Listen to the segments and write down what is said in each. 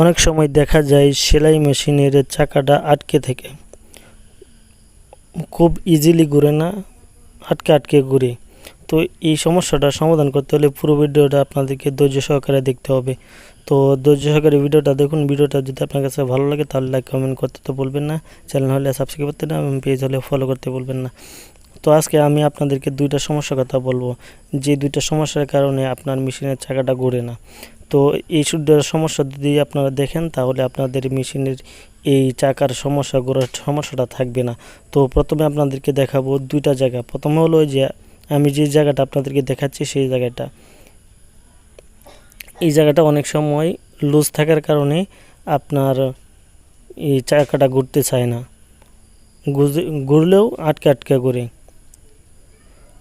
অনেক সময় দেখা যায় সেলাই মেশিনের চাকাটা আটকে থাকে। খুব ইজিলি ঘুরে না, আটকে আটকে ঘুরে। তো এই সমস্যাটা সমাধান করতে হলে পুরো ভিডিওটা আপনাদেরকে ধৈর্য সহকারে দেখতে হবে। তো ধৈর্য সহকারে ভিডিওটা দেখুন, ভিডিওটা যদি আপনার কাছে ভালো লাগে তাহলে লাইক কমেন্ট করতে তো বলবেন না। চ্যানেল হলে সাবস্ক্রাইব করতে না, এবং পেজ হলে ফলো করতে বলবেন না। তো আজকে আমি আপনাদেরকে দুইটা সমস্যার কথা বলব। যে দুইটা সমস্যার কারণে আপনার মেশিনের চাকাটা ঘুরে না। তো এই দুটো সমস্যা যদি আপনারা দেখেন, তাহলে আপনাদের মেশিনের এই চাকার সমস্যা ঘোরার সমস্যাটা থাকবে না। তো প্রথমে আপনাদেরকে দেখাবো দুইটা জায়গা। প্রথমে হলো যে, আমি যে জায়গাটা আপনাদেরকে দেখাচ্ছি সেই জায়গাটা। এই জায়গাটা অনেক সময় লুজ থাকার কারণে আপনার এই চাকাটা ঘুরতে চায় না। ঘুরলেও আটকে আটকে করে।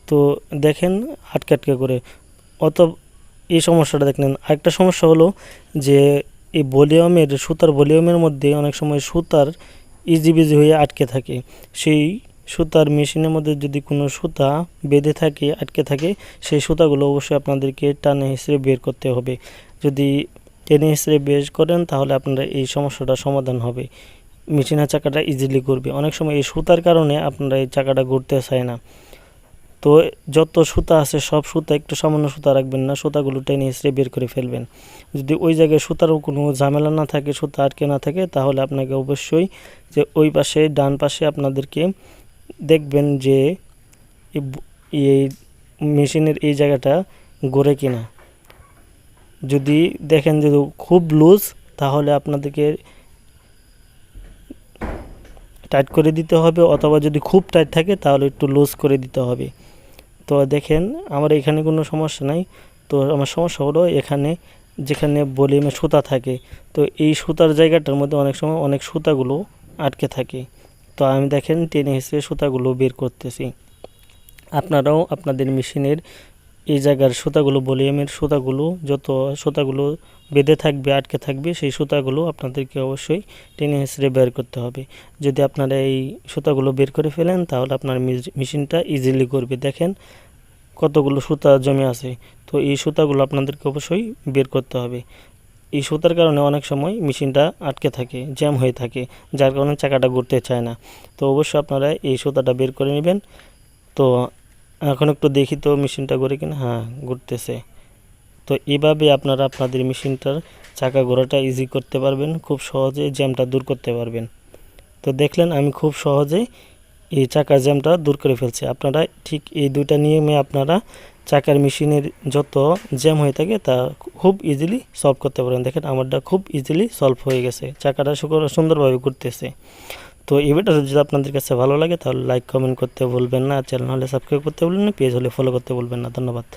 তো দেখেন আটকে আটকে করে। অত এই সমস্যাটা দেখলেন। আরেকটা সমস্যা হলো যে এই ভলিউমের, সুতার ভলিউমের মধ্যে অনেক সময় সুতার ইজিবিজি হয়ে আটকে থাকে। সেই সুতার মেশিনের মধ্যে যদি কোনো সুতা বেঁধে থাকে, আটকে থাকে, সেই সুতাগুলো অবশ্যই আপনাদেরকে টানে হিসেবে বের করতে হবে। যদি টেনে হিসেবে বের করেন, তাহলে আপনারা এই সমস্যাটা সমাধান হবে। মেশিনের চাকাটা ইজিলি ঘুরবে। অনেক সময় এই সুতার কারণে আপনারা এই চাকাটা ঘুরতে চায় না। তো যত সুতা আছে, সব সুতা একটু সামান্য সুতা রাখবেন না, সুতাগুলো টেনে হিসেবে বের করে ফেলবেন। যদি ওই জায়গায় সুতারও কোনো ঝামেলা না থাকে, সুতা আটকে না থাকে, তাহলে আপনাকে অবশ্যই যে ওই পাশে, ডান পাশে আপনাদেরকে দেখবেন যে এই মেশিনের এই জায়গাটা গড়ে কিনা। যদি দেখেন যে খুব লুজ, তাহলে আপনাদেরকে টাইট করে দিতে হবে, অথবা যদি খুব টাইট থাকে, তাহলে একটু লুজ করে দিতে হবে। তো দেখেন, আমার এখানে কোনো সমস্যা নাই। তো আমার সমস্যা হলো এখানে যেখানে ভলিউমে সুতা থাকে, তো এই সুতার জায়গাটার মধ্যে অনেক সময় অনেক সুতাগুলো আটকে থাকে। তো আমি দেখেন টেনে হিসেবে সুতাগুলো বের করতেছি। আপনারাও আপনাদের মেশিনের এই জায়গার সুতাগুলো ভলিউমের সুতাগুলো, যত সুতাগুলো বেঁধে থাকবে, আটকে থাকবে, সেই সুতাগুলো আপনাদেরকে অবশ্যই টেনে হিসেবে বের করতে হবে। যদি আপনারা এই সুতাগুলো বের করে ফেলেন, তাহলে আপনার মেশিনটা ইজিলি করবে দেখেন কতগুলো সুতা জমে আছে? তো এই সুতাগুলো আপনাদেরকে অবশ্যই বের করতে হবে। এই সুতার কারণে অনেক সময় মেশিনটা আটকে থাকে, জ্যাম হয়ে থাকে, যার কারণে চাকাটা ঘুরতে চায় না। তো অবশ্যই আপনারা এই সুতাটা বের করে নেবেন। তো এখন একটু দেখি তো মেশিনটা ঘুরে কিনা। হ্যাঁ ঘুরতেছে। তো এভাবে আপনারা আপনাদের মেশিনটার চাকা ঘোরাটা ইজি করতে পারবেন। খুব সহজে জ্যামটা দূর করতে পারবেন। তো দেখলেন আমি খুব সহজে এই চাকার জ্যামটা দূর করে ফেলছে। আপনারা ঠিক এই দুইটা নিয়মে আপনারা চাকার মেশিনের যত জ্যাম হয়ে থাকে তা খুব ইজিলি সলভ করতে পারেন। দেখেন, আমারটা খুব ইজিলি সলভ হয়ে গেছে। চাকাটা সুন্দরভাবে ঘুরতেছে। তো এই ভিডিওটা যদি আপনাদের কাছে ভালো লাগে তাহলে লাইক কমেন্ট করতে ভুলবেন না। চ্যানেল হলে সাবস্ক্রাইব করতে ভুলবেন না পেজ হলে ফলো করতে ভুলবেন না। ধন্যবাদ।